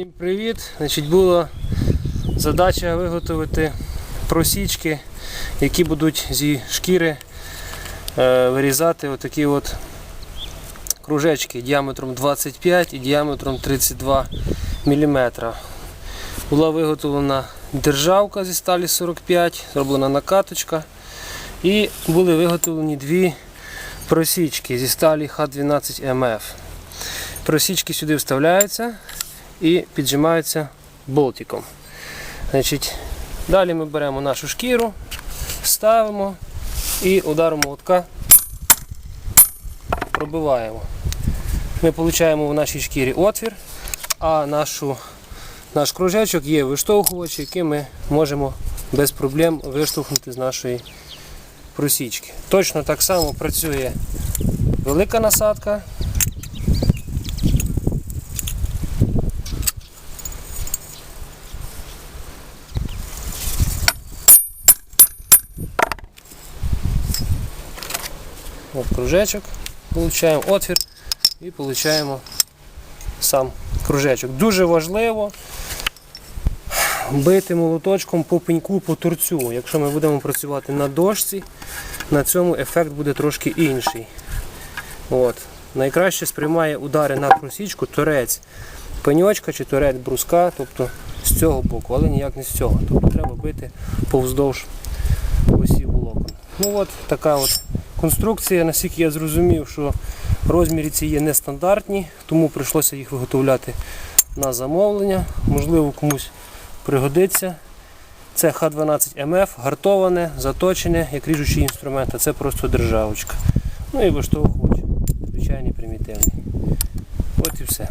Всім привіт! Значить, була задача виготовити просічки, які будуть зі шкіри е, вирізати отакі от кружечки діаметром 25 і діаметром 32 мм. Була виготовлена державка зі сталі 45, зроблена накаточка. І були виготовлені дві просічки зі сталі Х12МФ. Просічки сюди вставляються і піджимаються болтиком. Значить, далі ми беремо нашу шкіру, ставимо і ударом молотка пробиваємо. Ми отримуємо в нашій шкірі отвір, а нашу, наш кружечок є виштовхувач, який ми можемо без проблем виштовхнути з нашої просічки. Точно так само працює велика насадка. От кружечок, получаємо отвір і получаємо сам кружечок. Дуже важливо бити молоточком по пеньку, по торцю. Якщо ми будемо працювати на дошці, на цьому ефект буде трошки інший. От. Найкраще сприймає удари на просічку торець пеньочка чи торець бруска, тобто з цього боку, але ніяк не з цього. Тобто треба бити повздовж осі волокон. Ну от така от конструкція, наскільки я зрозумів, що розміри ці є нестандартні, тому прийшлося їх виготовляти на замовлення. Можливо, комусь пригодиться. Це Х12МФ, гартоване, заточене, як ріжучий інструмент, а це просто державочка. Ну і виштовхувач, звичайний примітивний. От і все.